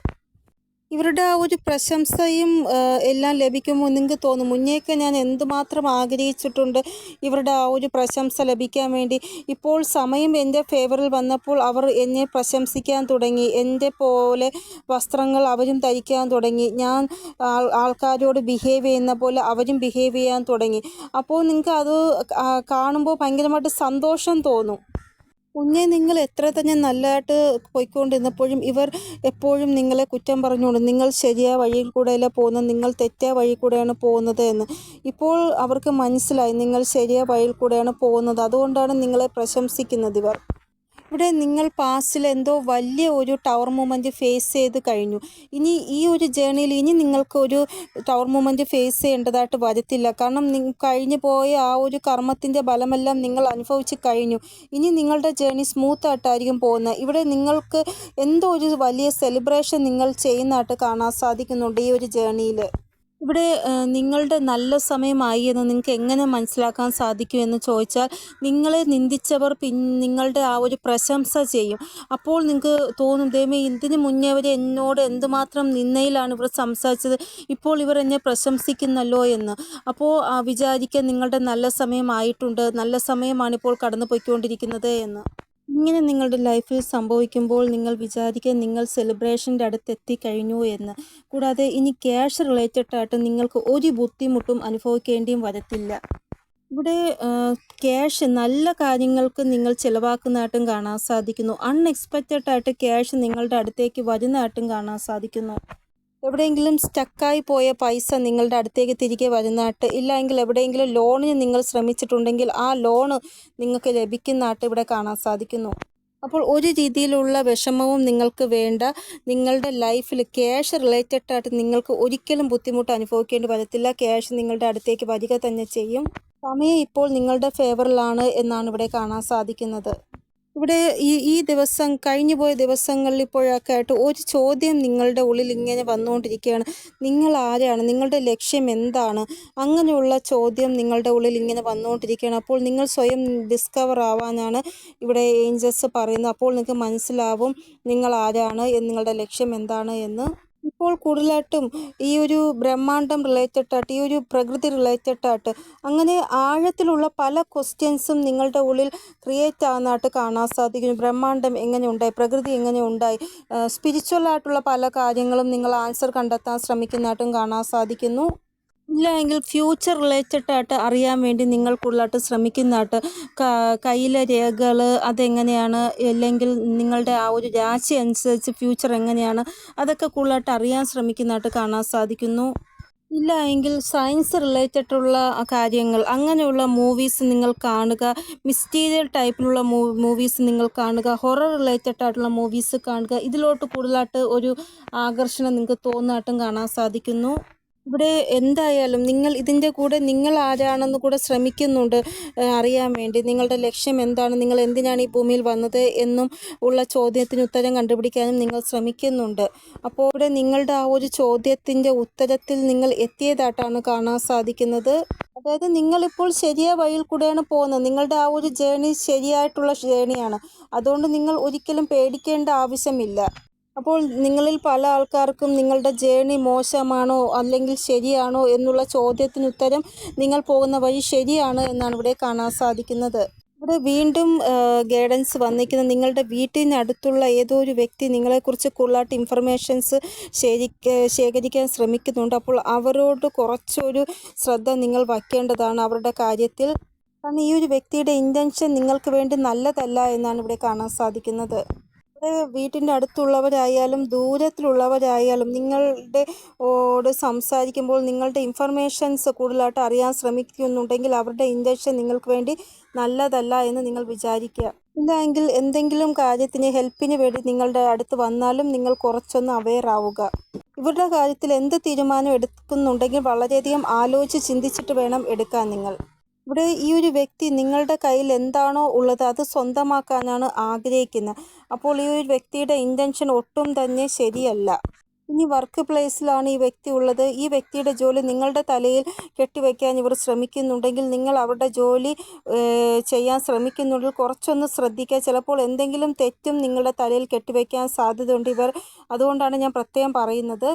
ഇവരുടെ ആ ഒരു പ്രശംസയും എല്ലാം ലഭിക്കുമ്പോൾ നിങ്ങൾക്ക് തോന്നും? മുന്നേക്ക് ഞാൻ എന്തുമാത്രം ആഗ്രഹിച്ചിട്ടുണ്ട് ഇവരുടെ ആ ഒരു പ്രശംസ ലഭിക്കാൻ വേണ്ടി. ഇപ്പോൾ സമയം എന്റെ ഫേവറിൽ വന്നപ്പോൾ അവർ എന്നെ പ്രശംസിക്കാൻ തുടങ്ങി. എന്റെ പോലെ വസ്ത്രങ്ങൾ അവരും ധരിക്കാൻ തുടങ്ങി. ഞാൻ ആൾക്കാരോട് ബിഹേവ് ചെയ്യുന്ന പോലെ അവരും ബിഹേവ് ചെയ്യാൻ തുടങ്ങി. അപ്പോൾ നിങ്ങൾക്ക് അത് കാണുമ്പോൾ ഭയങ്കരമായിട്ട് സന്തോഷം തോന്നും. മുന്നേ നിങ്ങൾ എത്ര തന്നെ നല്ലതായിട്ട് പോയിക്കൊണ്ടിരുന്നപ്പോഴും ഇവർ എപ്പോഴും നിങ്ങളെ കുറ്റം പറഞ്ഞുകൊണ്ട് നിങ്ങൾ ശരിയായ വഴിയിൽ കൂടെയല്ല പോകുന്നത് നിങ്ങൾ തെറ്റായ വഴി കൂടെയാണ് പോകുന്നത് എന്ന്. ഇപ്പോൾ അവർക്ക് മനസ്സിലായി നിങ്ങൾ ശരിയായ വഴിയിൽ കൂടെയാണ് പോകുന്നത് അതുകൊണ്ടാണ് നിങ്ങളെ പ്രശംസിക്കുന്നത് ഇവർ. ഇവിടെ നിങ്ങൾ പാസ്റ്റിൽ എന്തോ വലിയ ഒരു ടവർ മൂമെന്റ് ഫേസ് ചെയ്ത് കഴിഞ്ഞു. ഇനി ഈ ഒരു ജേണിയിൽ ഇനി നിങ്ങൾക്ക് ഒരു ടവർ മൂമെന്റ് ഫേസ് ചെയ്യേണ്ടതായിട്ട് വരത്തില്ല. കാരണം കഴിഞ്ഞു പോയ ആ ഒരു കർമ്മത്തിന്റെ ബലമെല്ലാം നിങ്ങൾ അനുഭവിച്ച് കഴിഞ്ഞു. ഇനി നിങ്ങളുടെ ജേണി സ്മൂത്ത് ആയിട്ടായിരിക്കും പോകുന്നത്. ഇവിടെ നിങ്ങൾക്ക് എന്തോ ഒരു വലിയ സെലിബ്രേഷൻ നിങ്ങൾ ചെയ്യുന്നതായിട്ട് കാണാൻ സാധിക്കുന്നുണ്ട് ഈ ഒരു ജേണിയിൽ. ഇവിടെ നിങ്ങളുടെ നല്ല സമയമായി എന്ന് നിങ്ങൾക്ക് എങ്ങനെ മനസ്സിലാക്കാൻ സാധിക്കും എന്ന് ചോദിച്ചാൽ നിങ്ങളെ നിന്ദിച്ചവർ പിൻ നിങ്ങളുടെ ആ ഒരു പ്രശംസ ചെയ്യും. അപ്പോൾ നിങ്ങൾക്ക് തോന്നും ദൈവമേ ഇതിന് മുന്നേ അവർ എന്നോട് എന്തുമാത്രം നിന്നയിലാണ് ഇവർ സംസാരിച്ചത് ഇപ്പോൾ ഇവർ എന്നെ പ്രശംസിക്കുന്നല്ലോ എന്ന്. അപ്പോൾ വിചാരിക്കാൻ നിങ്ങളുടെ നല്ല സമയമായിട്ടുണ്ട് നല്ല സമയമാണ് ഇപ്പോൾ കടന്നു പോയിക്കൊണ്ടിരിക്കുന്നത് എന്ന്. ഇങ്ങനെ നിങ്ങളുടെ ലൈഫിൽ സംഭവിക്കുമ്പോൾ നിങ്ങൾ വിചാരിക്കുക നിങ്ങൾ സെലിബ്രേഷന്റെ അടുത്ത് എത്തിക്കഴിഞ്ഞു എന്ന്. കൂടാതെ ഇനി ക്യാഷ് റിലേറ്റഡ് ആയിട്ട് നിങ്ങൾക്ക് ഒരു ബുദ്ധിമുട്ടും അനുഭവിക്കേണ്ടിയും വരത്തില്ല. ഇവിടെ ക്യാഷ് നല്ല കാര്യങ്ങൾക്ക് നിങ്ങൾ ചിലവാക്കുന്നതായിട്ടും കാണാൻ സാധിക്കുന്നു. അൺഎക്സ്പെക്റ്റഡ് ആയിട്ട് ക്യാഷ് നിങ്ങളുടെ അടുത്തേക്ക് വരുന്നതായിട്ടും കാണാൻ സാധിക്കുന്നു. എവിടെയെങ്കിലും സ്റ്റക്കായി പോയ പൈസ നിങ്ങളുടെ അടുത്തേക്ക് തിരികെ വരുന്നതായിട്ട് ഇല്ലെങ്കിൽ എവിടെയെങ്കിലും ലോണിന് നിങ്ങൾ ശ്രമിച്ചിട്ടുണ്ടെങ്കിൽ ആ ലോണ് നിങ്ങൾക്ക് ലഭിക്കുന്നതായിട്ട് ഇവിടെ കാണാൻ സാധിക്കുന്നു. അപ്പോൾ ഒരു രീതിയിലുള്ള വിഷമവും നിങ്ങൾക്ക് വേണ്ട. നിങ്ങളുടെ ലൈഫിൽ ക്യാഷ് റിലേറ്റഡ് ആയിട്ട് നിങ്ങൾക്ക് ഒരിക്കലും ബുദ്ധിമുട്ട് അനുഭവിക്കേണ്ടി വരത്തില്ല. ക്യാഷ് നിങ്ങളുടെ അടുത്തേക്ക് വരിക തന്നെ ചെയ്യും. സമയം ഇപ്പോൾ നിങ്ങളുടെ ഫേവറിലാണ് എന്നാണ് ഇവിടെ കാണാൻ സാധിക്കുന്നത്. ഇവിടെ ഈ ഈ ദിവസം കഴിഞ്ഞു പോയ ദിവസങ്ങളിൽ ഇപ്പോഴൊക്കെ ആയിട്ട് ഒരു ചോദ്യം നിങ്ങളുടെ ഉള്ളിൽ ഇങ്ങനെ വന്നുകൊണ്ടിരിക്കുകയാണ്. നിങ്ങൾ ആരാണ്? നിങ്ങളുടെ ലക്ഷ്യം എന്താണ്? അങ്ങനെയുള്ള ചോദ്യം നിങ്ങളുടെ ഉള്ളിൽ ഇങ്ങനെ വന്നുകൊണ്ടിരിക്കുകയാണ്. അപ്പോൾ നിങ്ങൾ സ്വയം ഡിസ്കവർ ആവാനാണ് ഇവിടെ ഏഞ്ചൽസ് പറയുന്നത്. അപ്പോൾ നിങ്ങൾക്ക് മനസ്സിലാവും നിങ്ങൾ ആരാണ് നിങ്ങളുടെ ലക്ഷ്യം എന്താണ് എന്ന് ഇപ്പോൾ കൂടുതലായിട്ടും ഈ ഒരു ബ്രഹ്മാണ്ടം റിലേറ്റഡ് ആയിട്ട് ഈ ഒരു പ്രകൃതി റിലേറ്റഡ് ആയിട്ട് അങ്ങനെ ആഴത്തിലുള്ള പല ക്വസ്റ്റ്യൻസും നിങ്ങളുടെ ഉള്ളിൽ ക്രിയേറ്റ് ആകുന്നതായിട്ട് കാണാൻ സാധിക്കുന്നു. ബ്രഹ്മാണ്ടം എങ്ങനെ ഉണ്ടായി? പ്രകൃതി എങ്ങനെ ഉണ്ടായി? സ്പിരിച്വൽ ആയിട്ടുള്ള പല കാര്യങ്ങളും നിങ്ങൾ ആൻസർ കണ്ടെത്താൻ ശ്രമിക്കുന്നതായിട്ടും കാണാൻ സാധിക്കുന്നു. ഇല്ല എങ്കിൽ ഫ്യൂച്ചർ റിലേറ്റഡ് ആയിട്ട് അറിയാൻ വേണ്ടി നിങ്ങൾ കൂടുതലായിട്ട് ശ്രമിക്കുന്നതായിട്ട് കയ്യിലെ രേഖകൾ അതെങ്ങനെയാണ്? അല്ലെങ്കിൽ നിങ്ങളുടെ ആ ഒരു രാശി അനുസരിച്ച് ഫ്യൂച്ചർ എങ്ങനെയാണ്? അതൊക്കെ കൂടുതലായിട്ട് അറിയാൻ ശ്രമിക്കുന്നതായിട്ട് കാണാൻ സാധിക്കുന്നു. ഇല്ല എങ്കിൽ സയൻസ് റിലേറ്റഡ് ഉള്ള കാര്യങ്ങൾ അങ്ങനെയുള്ള മൂവീസ് നിങ്ങൾ കാണുക മിസ്റ്റീരിയൽ ടൈപ്പിലുള്ള മൂവീസ് നിങ്ങൾ കാണുക ഹൊറർ റിലേറ്റഡ് ആയിട്ടുള്ള മൂവീസ് കാണുക ഇതിലോട്ട് കൂടുതലായിട്ട് ഒരു ആകർഷണം നിങ്ങൾക്ക് തോന്നാട്ടും കാണാൻ സാധിക്കുന്നു. ഇവിടെ എന്തായാലും നിങ്ങൾ ഇതിന്റെ കൂടെ നിങ്ങൾ ആരാണെന്ന് കൂടെ ശ്രമിക്കുന്നുണ്ട് അറിയാൻ വേണ്ടി. നിങ്ങളുടെ ലക്ഷ്യം എന്താണ്? നിങ്ങൾ എന്തിനാണ് ഈ ഭൂമിയിൽ വന്നത് എന്നും ഉള്ള ചോദ്യത്തിന് ഉത്തരം കണ്ടുപിടിക്കാനും നിങ്ങൾ ശ്രമിക്കുന്നുണ്ട്. അപ്പോൾ ഇവിടെ നിങ്ങളുടെ ആ ഒരു ചോദ്യത്തിന്റെ ഉത്തരത്തിൽ നിങ്ങൾ എത്തിയതായിട്ടാണ് കാണാൻ സാധിക്കുന്നത്. അതായത് നിങ്ങളിപ്പോൾ ശരിയായ വഴിയിൽ കൂടെയാണ് പോകുന്നത്. നിങ്ങളുടെ ആ ഒരു ജേണി ശരിയായിട്ടുള്ള ജേണിയാണ് അതുകൊണ്ട് നിങ്ങൾ ഒരിക്കലും പേടിക്കേണ്ട ആവശ്യമില്ല. അപ്പോൾ നിങ്ങളിൽ പല ആൾക്കാർക്കും നിങ്ങളുടെ ജേണി മോശമാണോ അല്ലെങ്കിൽ ശരിയാണോ എന്നുള്ള ചോദ്യത്തിന് ഉത്തരം നിങ്ങൾ പോകുന്ന വഴി ശരിയാണ് എന്നാണ് ഇവിടെ കാണാൻ സാധിക്കുന്നത്. ഇവിടെ വീണ്ടും ഗൈഡൻസ് വന്നിരിക്കുന്നത് നിങ്ങളുടെ വീട്ടിനടുത്തുള്ള ഏതോ ഒരു വ്യക്തി നിങ്ങളെക്കുറിച്ച് കൂടുതലായിട്ട് ഇൻഫർമേഷൻസ് ശേഖരിക്ക ശേഖരിക്കാൻ ശ്രമിക്കുന്നുണ്ട്. അപ്പോൾ അവരോട് കുറച്ചൊരു ശ്രദ്ധ നിങ്ങൾ വയ്ക്കേണ്ടതാണ് അവരുടെ കാര്യത്തിൽ. കാരണം ഈ ഒരു വ്യക്തിയുടെ ഇന്റൻഷൻ നിങ്ങൾക്ക് വേണ്ടി നല്ലതല്ല എന്നാണ് ഇവിടെ കാണാൻ സാധിക്കുന്നത്. വീട്ടിന്റെ അടുത്തുള്ളവരായാലും ദൂരത്തിലുള്ളവരായാലും നിങ്ങളുടെ ഓട് സംസാരിക്കുമ്പോൾ നിങ്ങളുടെ ഇൻഫർമേഷൻസ് കൂടുതലായിട്ട് അറിയാൻ ശ്രമിക്കുന്നുണ്ടെങ്കിൽ അവരുടെ ഇന്റൻഷൻ നിങ്ങൾക്ക് വേണ്ടി നല്ലതല്ല എന്ന് നിങ്ങൾ വിചാരിക്കുക. ഇല്ലെങ്കിൽ എന്തെങ്കിലും കാര്യത്തിന് ഹെൽപ്പിന് വേണ്ടി നിങ്ങളുടെ അടുത്ത് വന്നാലും നിങ്ങൾ കുറച്ചൊന്ന് അവെയർ ആവുക. ഇവരുടെ കാര്യത്തിൽ എന്ത് തീരുമാനം എടുക്കുന്നുണ്ടെങ്കിൽ വളരെയധികം ആലോചിച്ച് ചിന്തിച്ചിട്ട് വേണം എടുക്കാൻ നിങ്ങൾ. ഇവിടെ ഈ ഒരു വ്യക്തി നിങ്ങളുടെ കയ്യിൽ എന്താണോ ഉള്ളത് അത് സ്വന്തമാക്കാനാണ് ആഗ്രഹിക്കുന്നത്. അപ്പോൾ ഈ ഒരു വ്യക്തിയുടെ ഇന്റൻഷൻ ഒട്ടും തന്നെ ശരിയല്ല. ഇനി വർക്ക് പ്ലേസിലാണ് ഈ വ്യക്തി ഉള്ളത്. ഈ വ്യക്തിയുടെ ജോലി നിങ്ങളുടെ തലയിൽ കെട്ടിവെക്കാൻ ഇവർ ശ്രമിക്കുന്നുണ്ടെങ്കിൽ നിങ്ങൾ അവരുടെ ജോലി ചെയ്യാൻ ശ്രമിക്കുന്നുണ്ടെങ്കിൽ കുറച്ചൊന്ന് ശ്രദ്ധിക്കുക. ചിലപ്പോൾ എന്തെങ്കിലും തെറ്റും നിങ്ങളുടെ തലയിൽ കെട്ടിവെക്കാൻ സാധ്യതയുണ്ട് ഇവർ. അതുകൊണ്ടാണ് ഞാൻ പ്രത്യേകം പറയുന്നത്.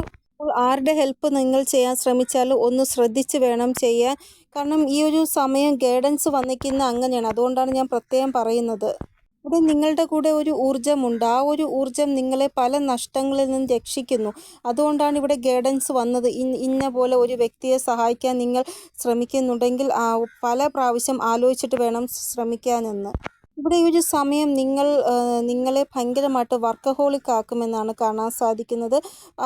ആരുടെ ഹെൽപ്പ് നിങ്ങൾ ചെയ്യാൻ ശ്രമിച്ചാലും ഒന്ന് ശ്രദ്ധിച്ച് വേണം ചെയ്യാൻ. കാരണം ഈ ഒരു സമയം ഗൈഡൻസ് വന്നിരിക്കുന്ന അങ്ങനെയാണ്. അതുകൊണ്ടാണ് ഞാൻ പ്രത്യേകം പറയുന്നത്. ഇവിടെ നിങ്ങളുടെ കൂടെ ഒരു ഊർജമുണ്ട്. ആ ഒരു ഊർജം നിങ്ങളെ പല നഷ്ടങ്ങളിൽ നിന്ന് രക്ഷിക്കുന്നു. അതുകൊണ്ടാണ് ഇവിടെ ഗൈഡൻസ് വന്നത്. ഇന്ന പോലെ ഒരു വ്യക്തിയെ സഹായിക്കാൻ നിങ്ങൾ ശ്രമിക്കുന്നുണ്ടെങ്കിൽ പല പ്രാവശ്യം ആലോചിച്ചിട്ട് വേണം ശ്രമിക്കാനെന്ന്. ഇവിടെ ഈ ഒരു സമയം നിങ്ങൾ നിങ്ങളെ ഭയങ്കരമായിട്ട് വർക്കഹോളിക് ആക്കുമെന്നാണ് കാണാൻ സാധിക്കുന്നത്.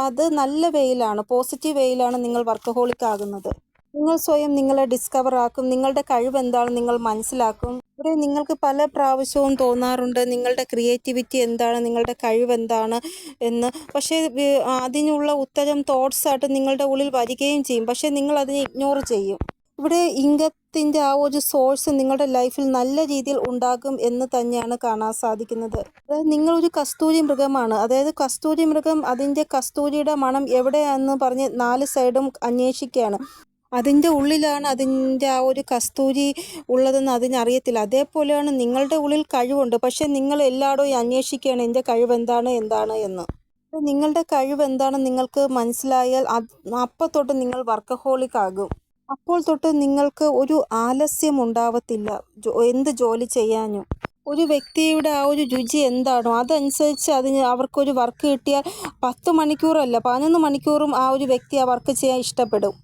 അത് നല്ല വെയിലാണ് പോസിറ്റീവ് വെയിലാണ് നിങ്ങൾ വർക്കഹോളിക് ആകുന്നത്. നിങ്ങൾ സ്വയം നിങ്ങളെ ഡിസ്കവർ ആക്കും. നിങ്ങളുടെ കഴിവ് എന്താണെന്ന് നിങ്ങൾ മനസ്സിലാക്കും. ഇവിടെ നിങ്ങൾക്ക് പല പ്രാവശ്യവും തോന്നാറുണ്ട് നിങ്ങളുടെ ക്രിയേറ്റിവിറ്റി എന്താണ് നിങ്ങളുടെ കഴിവ് എന്താണ് എന്ന്. പക്ഷേ അതിനുള്ള ഉത്തരം തോട്ട്സ് ആയിട്ട് നിങ്ങളുടെ ഉള്ളിൽ വരികയും ചെയ്യും. പക്ഷേ നിങ്ങൾ അതിനെ ഇഗ്നോർ ചെയ്യും. ഇവിടെ ഇംഗത്തിന്റെ ആ ഒരു സോഴ്സ് നിങ്ങളുടെ ലൈഫിൽ നല്ല രീതിയിൽ ഉണ്ടാകും എന്ന് തന്നെയാണ് കാണാൻ സാധിക്കുന്നത്. നിങ്ങളൊരു കസ്തൂരി മൃഗമാണ്. അതായത് കസ്തൂരി മൃഗം അതിന്റെ കസ്തൂരിയുടെ മണം എവിടെയാണെന്ന് പറഞ്ഞ് നാല് സൈഡും അന്വേഷിക്കുകയാണ്. അതിന്റെ ഉള്ളിലാണ് അതിന്റെ ആ ഒരു കസ്തൂരി ഉള്ളതെന്ന് അതിനറിയത്തില്ല. അതേപോലെയാണ് നിങ്ങളുടെ ഉള്ളിൽ കഴിവുണ്ട്. പക്ഷേ നിങ്ങൾ എല്ലായിടവും അന്വേഷിക്കുകയാണ് എന്റെ കഴിവ് എന്താണ് എന്താണ് എന്ന്. അപ്പോൾ നിങ്ങളുടെ കഴിവ് എന്താണെന്ന് നിങ്ങൾക്ക് മനസ്സിലായാൽ അത് അപ്പം തൊട്ട് നിങ്ങൾ വർക്കഹോളിക് ആകും. അപ്പോൾ തൊട്ട് നിങ്ങൾക്ക് ഒരു ആലസ്യം ഉണ്ടാവത്തില്ല എന്ത് ജോലി ചെയ്യാനും. ഒരു വ്യക്തിയുടെ ആ ഒരു രുചി എന്താണോ അതനുസരിച്ച് അതിന് അവർക്കൊരു വർക്ക് കിട്ടിയാൽ പത്ത് മണിക്കൂറല്ല പതിനൊന്ന് മണിക്കൂറും ആ ഒരു വ്യക്തി ആ വർക്ക് ചെയ്യാൻ ഇഷ്ടപ്പെടും.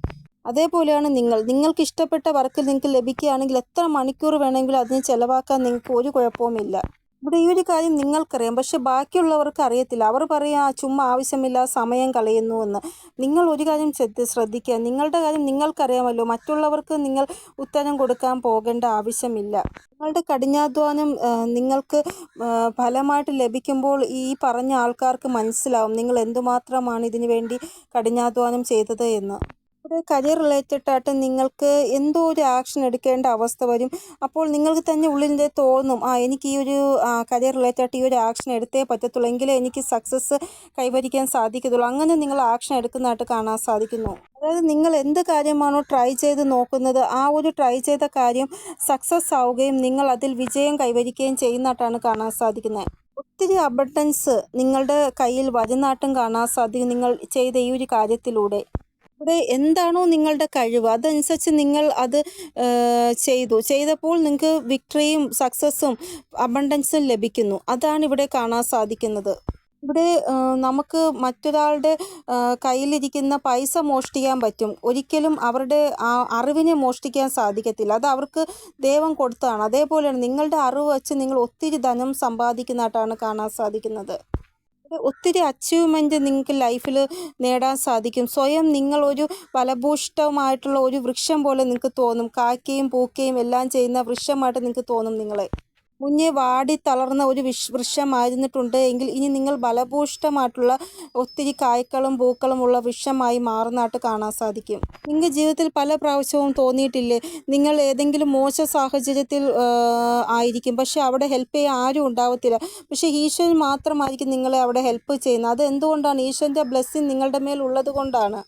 അതേപോലെയാണ് നിങ്ങൾ. നിങ്ങൾക്ക് ഇഷ്ടപ്പെട്ട വർക്കിൽ നിങ്ങൾക്ക് ലഭിക്കുകയാണെങ്കിൽ എത്ര മണിക്കൂർ വേണമെങ്കിലും അതിന് ചിലവാക്കാൻ നിങ്ങൾക്ക് ഒരു കുഴപ്പവുമില്ല. ഇവിടെ ഈ ഒരു കാര്യം നിങ്ങൾക്കറിയാം. പക്ഷെ ബാക്കിയുള്ളവർക്ക് അറിയത്തില്ല. അവർ പറയാ ചുമ്മാ ആവശ്യമില്ല സമയം കളയുന്നു എന്ന്. നിങ്ങൾ ഒരു കാര്യം ശ്രദ്ധ ശ്രദ്ധിക്കുക. നിങ്ങളുടെ കാര്യം നിങ്ങൾക്കറിയാമല്ലോ. മറ്റുള്ളവർക്ക് നിങ്ങൾ ഉത്തരം കൊടുക്കാൻ പോകേണ്ട ആവശ്യമില്ല. നിങ്ങളുടെ കഠിനാധ്വാനം നിങ്ങൾക്ക് ഫലമായിട്ട് ലഭിക്കുമ്പോൾ ഈ പറഞ്ഞ ആൾക്കാർക്ക് മനസ്സിലാവും. നിങ്ങൾ എന്തുമാത്രമാണ് ഇതിനു വേണ്ടി കഠിനാധ്വാനം ചെയ്തത് എന്ന്. ഇവിടെ കരിയർ റിലേറ്റഡ് ആയിട്ട് നിങ്ങൾക്ക് എന്തോ ഒരു ആക്ഷൻ എടുക്കേണ്ട അവസ്ഥ വരും. അപ്പോൾ നിങ്ങൾക്ക് തന്നെ ഉള്ളിന്റെ തോന്നും ആ എനിക്ക് ഈ ഒരു കരിയർ റിലേറ്റഡ് ആയിട്ട് ഈ ഒരു ആക്ഷൻ എടുത്തേ പറ്റത്തുള്ളൂ. എങ്കിലേ എനിക്ക് സക്സസ് കൈവരിക്കാൻ സാധിക്കത്തുള്ളൂ. അങ്ങനെ നിങ്ങൾ ആക്ഷൻ എടുക്കുന്നതായിട്ട് കാണാൻ സാധിക്കുന്നു. അതായത് നിങ്ങൾ എന്ത് കാര്യമാണോ ട്രൈ ചെയ്ത് നോക്കുന്നത് ആ ഒരു ട്രൈ ചെയ്ത കാര്യം സക്സസ് ആവുകയും നിങ്ങൾ അതിൽ വിജയം കൈവരിക്കുകയും ചെയ്യുന്നതായിട്ടാണ് കാണാൻ സാധിക്കുന്നത്. ഒത്തിരി അബണ്ടൻസ് നിങ്ങളുടെ കയ്യിൽ വരുന്നാട്ടും കാണാൻ സാധിക്കും നിങ്ങൾ ചെയ്ത ഈ ഒരു കാര്യത്തിലൂടെ. ഇവിടെ എന്താണോ നിങ്ങളുടെ കഴിവ് അതനുസരിച്ച് നിങ്ങൾ അത് ചെയ്തു. ചെയ്തപ്പോൾ നിങ്ങൾക്ക് വിക്ടറിയും സക്സസ്സും അബണ്ടൻസും ലഭിക്കുന്നു. അതാണ് ഇവിടെ കാണാൻ സാധിക്കുന്നത്. ഇവിടെ നമുക്ക് മറ്റൊരാളുടെ കയ്യിലിരിക്കുന്ന പൈസ മോഷ്ടിക്കാൻ പറ്റും. ഒരിക്കലും അവരുടെ ആ അറിവിനെ മോഷ്ടിക്കാൻ സാധിക്കത്തില്ല. അത് അവർക്ക് ദൈവം കൊടുത്തതാണ്. അതേപോലെയാണ് നിങ്ങളുടെ അറിവ് വെച്ച് നിങ്ങൾ ഒത്തിരി ധനം സമ്പാദിക്കുന്നതായിട്ടാണ് കാണാൻ സാധിക്കുന്നത്. ഒത്തിരി അച്ചീവ്മെന്റ് നിങ്ങൾക്ക് ലൈഫിൽ നേടാൻ സാധിക്കും. സ്വയം നിങ്ങൾ ഒരു ഫലഭൂഷ്ടമായിട്ടുള്ള ഒരു വൃക്ഷം പോലെ നിങ്ങൾക്ക് തോന്നും. കായ്ക്കുകയും പൂക്കയും എല്ലാം ചെയ്യുന്ന വൃക്ഷമായിട്ട് നിങ്ങൾക്ക് തോന്നും നിങ്ങളെ. മുന്നേ വാടി തളർന്ന ഒരു വിഷ് വൃക്ഷമായിരുന്നിട്ടുണ്ട്. എങ്കിൽ ഇനി നിങ്ങൾ ബലഭൂഷ്ടമായിട്ടുള്ള ഒത്തിരി കായ്ക്കളും പൂക്കളും ഉള്ള വൃക്ഷമായി മാറുന്നതായിട്ട് കാണാൻ സാധിക്കും. നിങ്ങൾക്ക് ജീവിതത്തിൽ പല പ്രാവശ്യവും തോന്നിയിട്ടില്ലേ? നിങ്ങൾ ഏതെങ്കിലും മോശ സാഹചര്യത്തിൽ ആയിരിക്കും. പക്ഷെ അവിടെ ഹെൽപ്പ് ചെയ്യാൻ ആരും ഉണ്ടാവത്തില്ല. പക്ഷേ ഈശ്വരൻ മാത്രമായിരിക്കും നിങ്ങളെ അവിടെ ഹെൽപ്പ് ചെയ്യുന്നത്. അത് എന്തുകൊണ്ടാണ്? ഈശ്വരന്റെ ബ്ലെസ്സിങ് നിങ്ങളുടെ മേൽ ഉള്ളത് കൊണ്ടാണ്.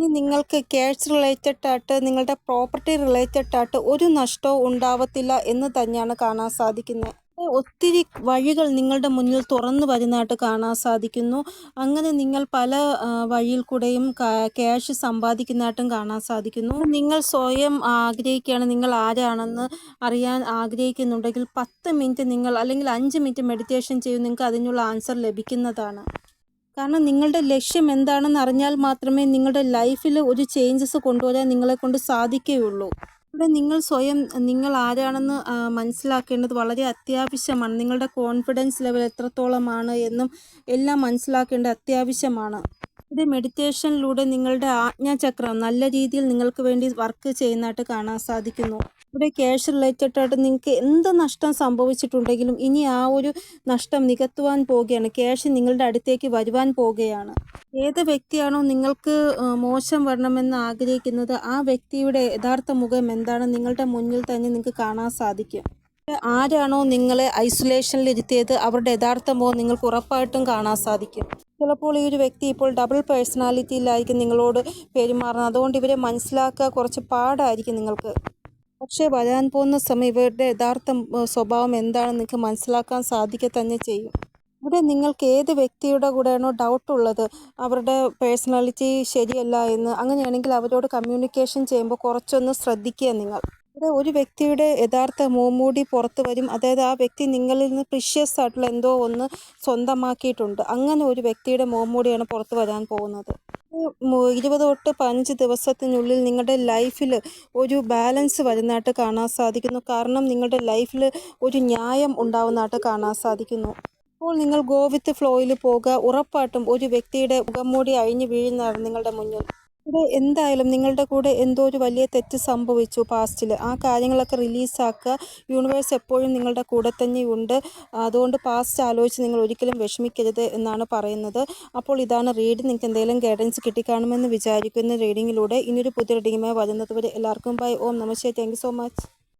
ഇനി നിങ്ങൾക്ക് ക്യാഷ് റിലേറ്റഡ് ആയിട്ട് നിങ്ങളുടെ പ്രോപ്പർട്ടി റിലേറ്റഡ് ആയിട്ട് ഒരു നഷ്ടവും ഉണ്ടാവത്തില്ല എന്ന് തന്നെയാണ് കാണാൻ സാധിക്കുന്നത്. ഒത്തിരി വഴികൾ നിങ്ങളുടെ മുന്നിൽ തുറന്നു വരുന്നതായിട്ട് കാണാൻ സാധിക്കുന്നു. അങ്ങനെ നിങ്ങൾ പല വഴിയിൽ കൂടെയും ക്യാഷ് സമ്പാദിക്കുന്നതായിട്ടും കാണാൻ സാധിക്കുന്നു. നിങ്ങൾ സ്വയം ആഗ്രഹിക്കുകയാണ് നിങ്ങൾ ആരാണെന്ന് അറിയാൻ ആഗ്രഹിക്കുന്നുണ്ടെങ്കിൽ പത്ത് മിനിറ്റ് നിങ്ങൾ അല്ലെങ്കിൽ അഞ്ച് മിനിറ്റ് മെഡിറ്റേഷൻ ചെയ്യും നിങ്ങൾക്ക് അതിനുള്ള ആൻസർ ലഭിക്കുന്നതാണ്. കാരണം നിങ്ങളുടെ ലക്ഷ്യം എന്താണെന്ന് അറിഞ്ഞാൽ മാത്രമേ നിങ്ങളുടെ ലൈഫിൽ ഒരു ചേഞ്ചസ് കൊണ്ടുവരാൻ നിങ്ങളെ കൊണ്ട് സാധിക്കുകയുള്ളൂ. ഇവിടെ നിങ്ങൾ സ്വയം നിങ്ങൾ ആരാണെന്ന് മനസ്സിലാക്കേണ്ടത് വളരെ അത്യാവശ്യമാണ്. നിങ്ങളുടെ കോൺഫിഡൻസ് ലെവൽ എത്രത്തോളമാണ് എന്നും എല്ലാം മനസ്സിലാക്കേണ്ടത് അത്യാവശ്യമാണ്. ഇവിടെ മെഡിറ്റേഷനിലൂടെ നിങ്ങളുടെ ആജ്ഞാചക്രം നല്ല രീതിയിൽ നിങ്ങൾക്ക് വേണ്ടി വർക്ക് ചെയ്യുന്നതായിട്ട് കാണാൻ സാധിക്കുന്നു. ഇവിടെ ക്യാഷ് റിലേറ്റഡ് ആയിട്ട് നിങ്ങൾക്ക് എന്ത് നഷ്ടം സംഭവിച്ചിട്ടുണ്ടെങ്കിലും ഇനി ആ ഒരു നഷ്ടം നികത്തുവാൻ പോവുകയാണ്. ക്യാഷ് നിങ്ങളുടെ അടുത്തേക്ക് വരുവാൻ പോവുകയാണ്. ഏത് വ്യക്തിയാണോ നിങ്ങൾക്ക് മോശം വരണമെന്ന് ആഗ്രഹിക്കുന്നത് ആ വ്യക്തിയുടെ യഥാർത്ഥ മുഖം എന്താണ് നിങ്ങളുടെ മുന്നിൽ തന്നെ നിങ്ങൾക്ക് കാണാൻ സാധിക്കും. ആരാണോ നിങ്ങളെ ഐസൊലേഷനിൽ ഇരുത്തിയത് അവരുടെ യഥാർത്ഥമോ നിങ്ങൾക്ക് ഉറപ്പായിട്ടും കാണാൻ സാധിക്കും. ചിലപ്പോൾ ഈ ഒരു വ്യക്തി ഇപ്പോൾ ഡബിൾ പേഴ്സണാലിറ്റിയിലായിരിക്കും നിങ്ങളോട് പെരുമാറുന്നത്. അതുകൊണ്ട് ഇവരെ മനസ്സിലാക്കുക കുറച്ച് പാടായിരിക്കും നിങ്ങൾക്ക്. പക്ഷേ വരാൻ പോകുന്ന സമയം ഇവരുടെ യഥാർത്ഥ സ്വഭാവം എന്താണെന്ന് നിങ്ങൾക്ക് മനസ്സിലാക്കാൻ സാധിക്കുക തന്നെ ചെയ്യും. ഇവിടെ നിങ്ങൾക്ക് ഏത് വ്യക്തിയുടെ കൂടെയാണോ ഡൗട്ട് ഉള്ളത് അവരുടെ പേഴ്സണാലിറ്റി ശരിയല്ല എന്ന് അങ്ങനെയാണെങ്കിൽ അവരോട് കമ്മ്യൂണിക്കേഷൻ ചെയ്യുമ്പോൾ കുറച്ചൊന്ന് ശ്രദ്ധിക്കുക നിങ്ങൾ. ഇവിടെ ഒരു വ്യക്തിയുടെ യഥാർത്ഥ മുഖംമൂടി പുറത്ത് വരും. അതായത് ആ വ്യക്തി നിങ്ങളിൽ നിന്ന് പ്രിഷ്യസ് ആയിട്ടുള്ള എന്തോ ഒന്ന് സ്വന്തമാക്കിയിട്ടുണ്ട്. അങ്ങനെ ഒരു വ്യക്തിയുടെ മുഖംമൂടിയാണ് പുറത്ത് വരാൻ പോകുന്നത്. ഇരുപത് തൊട്ട് പതിനഞ്ച് ദിവസത്തിനുള്ളിൽ നിങ്ങളുടെ ലൈഫിൽ ഒരു ബാലൻസ് വരുന്നതായിട്ട് കാണാൻ സാധിക്കുന്നു. കാരണം നിങ്ങളുടെ ലൈഫിൽ ഒരു ന്യായം ഉണ്ടാവുന്നതായിട്ട് കാണാൻ സാധിക്കുന്നു. അപ്പോൾ നിങ്ങൾ ഗോവിത്ത് ഫ്ലോയിൽ പോകുക. ഉറപ്പായിട്ടും ഒരു വ്യക്തിയുടെ മുഖംമൂടി അഴിഞ്ഞു വീഴുന്നതാണ് നിങ്ങളുടെ മുന്നിൽ. ഇവിടെ എന്തായാലും നിങ്ങളുടെ കൂടെ എന്തോ ഒരു വലിയ തെറ്റ് സംഭവിച്ചു പാസ്റ്റിൽ ആ കാര്യങ്ങളൊക്കെ റിലീസാക്കുക. യൂണിവേഴ്സ് എപ്പോഴും നിങ്ങളുടെ കൂടെ തന്നെയുണ്ട്. അതുകൊണ്ട് പാസ്റ്റ് ആലോചിച്ച് നിങ്ങൾ ഒരിക്കലും വിഷമിക്കരുത് എന്നാണ് പറയുന്നത്. അപ്പോൾ ഇതാണ് റീഡിംഗ് നിങ്ങൾക്ക് എന്തെങ്കിലും ഗൈഡൻസ് കിട്ടിക്കാണുമെന്ന് വിചാരിക്കുന്ന റീഡിങ്ങിലൂടെ ഇനിയൊരു പുതിയ റീഡിങ്ങുമായി വരുന്നത് വരെ എല്ലാവർക്കും ബൈ. ഓം നമസ്തേ താങ്ക് സോ മച്ച്.